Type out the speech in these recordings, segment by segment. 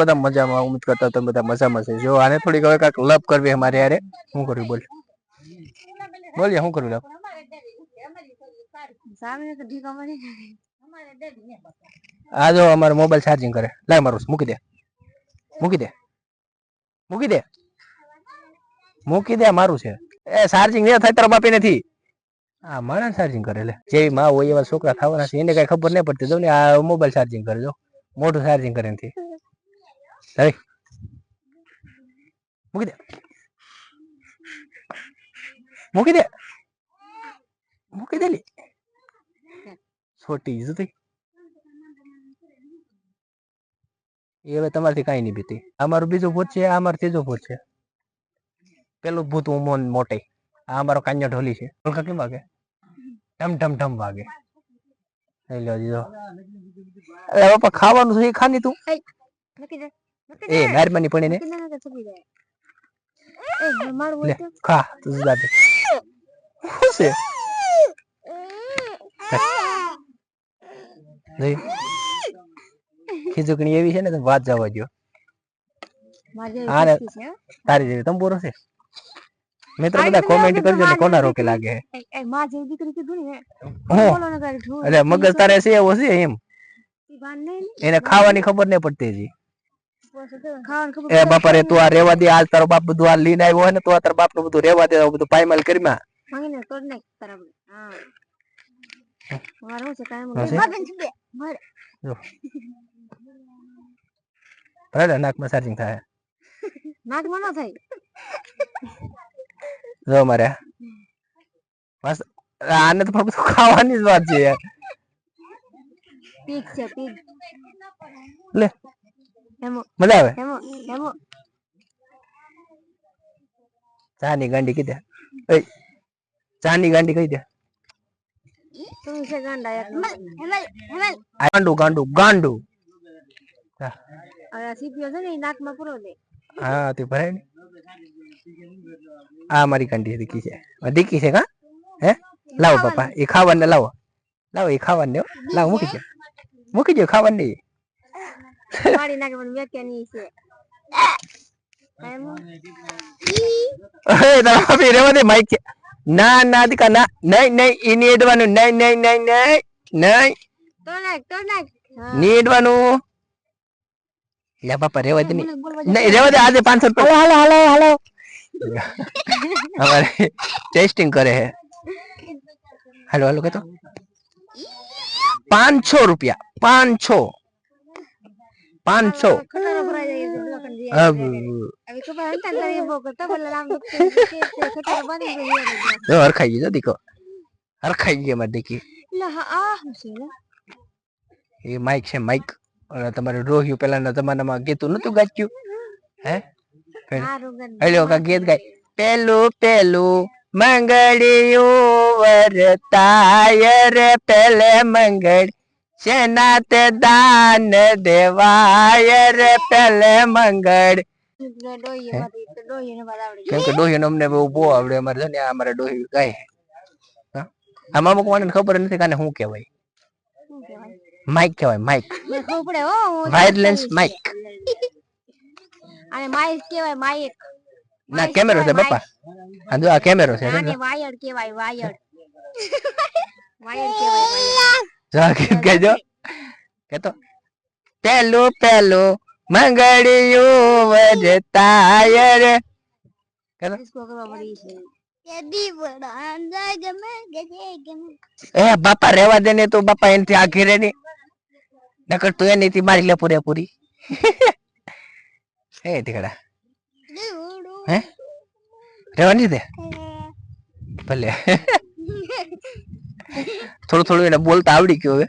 બધા મજામાં ઉમ્મીદ કરતા તમે બધા મજામાં છે. જો આને થોડીક હવે કાંઈક લપ કરવી અમારે યારે શું કરવું બોલ. બોલીએ શું કરવું લપ? આ જો અમારો મોબાઈલ ચાર્જિંગ કરે. લાય મારું મૂકી દે. મૂકી દે. મૂકી દે. મૂકી દે મારું છે. એ ચાર્જિંગ નહીં થાય તારા બાપી નથી આ માણસ ચાર્જિંગ કરે લે. જેવી માં હોય એવા છોકરા થવાના છે એને કઈ ખબર નહીં પડતી. જો ને આ મોબાઈલ ચાર્જિંગ કરે જો. મોટું ચાર્જિંગ કરે નથી હવે મૂકી દે મૂકી દે મૂકી એ હવે તમારથી કાંઈ નહીં બીતી અમારું બીજું ભૂત છે આ અમારું ત્રીજું ભૂત છે પેલું ભૂત ઉમોન મોટે આ અમારો કાન્યો ઢોલી છે ઢોલકા કેમ વાગે ઢમ ઢમ ઢમ વાગે લઈ લો અરે બાપા ખાવાનું છે ખાની તું એ મહેરબાની પણ નક્કી ના કે ચૂકી જાય એ મારું લે ખા તું જુદા દે શું છે જોઈ ખીચુકણી એવી છે ને તમે વાત જવા દો હા ને. તારી જેવી તંબુરો છે મિત્રો બધા કોમેન્ટ કરજો ને કોના રોકે લાગે એ માં જેવી દીકરી કીધું ને એટલે મગજ તારે છે એવો છે એમ નહીં. એને ખાવાની ખબર નહીં પડતી હજી એ બાપા રે તું આ રેવા દે આજ તારો બાપ બધું આ લઈને આવ્યો હોય ને તો આ તારા બાપનું બધું રેવા દે બધું પાયમાલ કરી માં. ભલે નાકમાં ચાર્જિંગ થાય. નાકમાં ન થાય. જો મારે. બસ આને તો બધું ખાવાની જ વાત છે યાર. પીક છે પીક. લે. હેમો મજા આવે? ચાની ગાંડી દે. ઓય ચાની ગાંડી કહી દે. ગાંડા ગાંડું ગાંડું ગાંડું. હા, તે ભરાય ને. આ મારી ગાંડી દીકી છે? દીકી છે કા? હે? લાવો પપ્પા. એ ખાવાને લાવો. લાવો એ ખાવાને લાવો મૂકી દો. મૂકી દો ખાવાને નહીં મારી નાકે પણ વેકે ની છે હેમો અરે તારા બાપી રેવા દે માઈક છે ના ના દીકા ના નહીં નહીં ઈ નહીં એડવાનું નહીં નહીં નહીં નહીં નહીં તો નાખ તો નાખ હા. નહીં એડવાનું લે બાપા રેવા દે નહીં બોલ, બોલ, બોલ. નહીં રેવા દે આજે પાંચસો રૂપિયા હાલો હાલો હાલો અમારે ટેસ્ટિંગ કરે છે હાલો હાલો કહેતો પાંચસો રૂપિયા પાંચસો પાંચસો. હરખાઈ ગયો દીકો. હરખાઈ ગયો મારી દીકી? એ માઇક છે માઇક તમારે રોહ્યું પેલાના જમાનામાં ગીતું નતું ગાચ્યું હે? હેલો કા ગીત ગાય. પેલું પેલું મંગળિયું વરતાય રે પેલે મંગળ સેના તે દાન દેવાય રે પેલે મંગળ? કેમ કે ડોહી અમને બહુ બહુ આવડે. અમારે છે ને આ અમારે ડોહી ગાય આમાં અમુક માણસને ખબર નથી શું કહેવાય. માઇક કહેવાય? માઇક મને વાયરલેસ માઇક અને માઇક કહેવાય માઇક ના કેમેરો છે બાપા. આ જો આ કેમેરો છે વાયર કહેવાય વાયર વાયર કહેવાય વાયર. જો આ ગીત ગાજો કેતો પેલું પેલું મંગળિયું વજતા રે. એ બાપા રેવા દે ને તો બાપા એનથી આખી રે ની નકર તું એની થી મારી લે પૂરેપૂરી. હે ઠીકડા હે? રેવાની દે? ભલે. થોડું થોડું એને બોલતા આવડી ગયું હવે.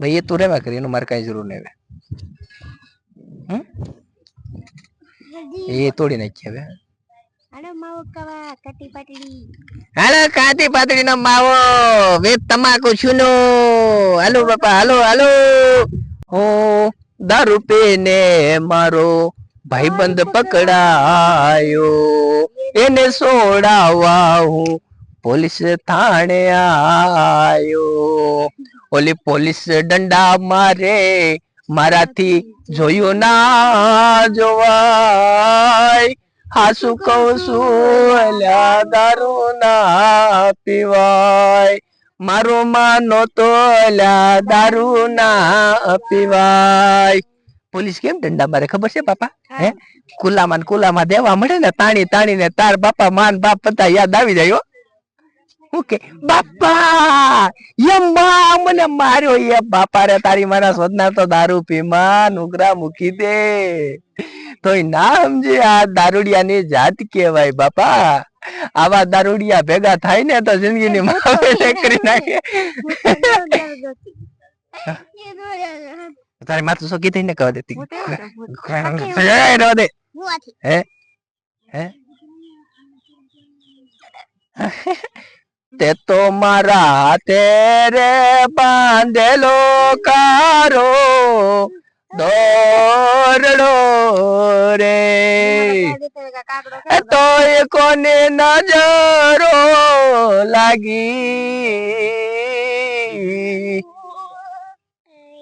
ભાઈ એ તું રેવા કરી એનું મારે કઈ જરૂર નહીં હવે? એ તોડી નાખી હવે. હાલો કાતી પાતળી નો માવો. વેત તમાકુ છુનો. હાલો બાપા હાલો હાલો. હું દારૂ પીને મારો ભાઈબંધ પકડાયો. એને સોડાવા હું પોલીસ થાણે આયો. ઓલી પોલીસ દંડા મારે મારાથી જોયું ના જોવાય. હાસુ કહું છું? દારૂ ના પીવાય. મારો માનો તો દારૂ ના પીવાય. પોલીસ કેમ દંડા મારે ખબર છે બાપા? હે. કુલામાં કુલામાં દેવા મળે ને તાણી તાણી ને તાર બાપા માન બાપ બધા યાદ આવી જાય કે બાપા યમ્મા મને માર્યો એ બાપા રે તારી મારા સોદના તો દારૂ પીમાં નુગરા મૂકી દે. તોય ના સમજે આ દારૂડિયાની જાત કહેવાય બાપા. આવા દારૂડિયા ભેગા થાય ને તો જિંદગીની માવે કરી નાખે. તારી માથું શું કીધી ને કહો દેતી દે. હે? હે? તે તો મારા હાથે રે બાંધેલો કારો, દોરડો રે. એ તો કોને નજરો લાગી.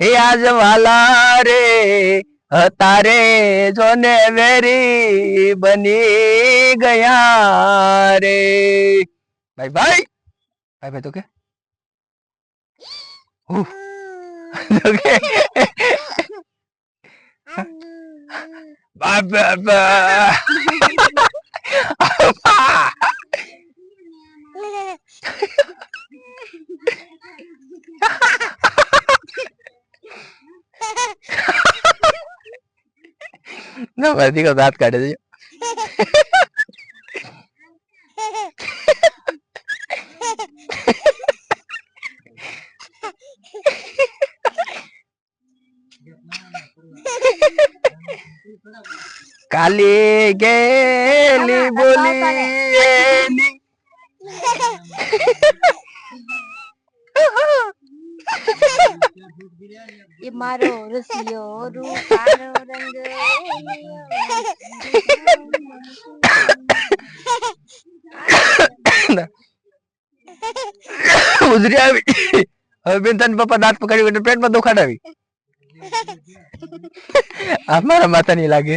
હે આજ વાલા રે તારે જોને વેરી બની ગયા રે. ભાઈ ભાઈ ભાઈ ભાઈ તો કે ઉફ, તો કે બા બા બા અપ્પા. ના મારી દીકરો દાંત કાઢે છે કાલી ગેલી બોલી એની. એ મારો રસિયો રૂપાનો રંગ ઉધરી આવી. હવે બેન તને પપ્પા દાંત પકડી પેટમાં દુખાડાવી આ મારા માથા ની લાગે.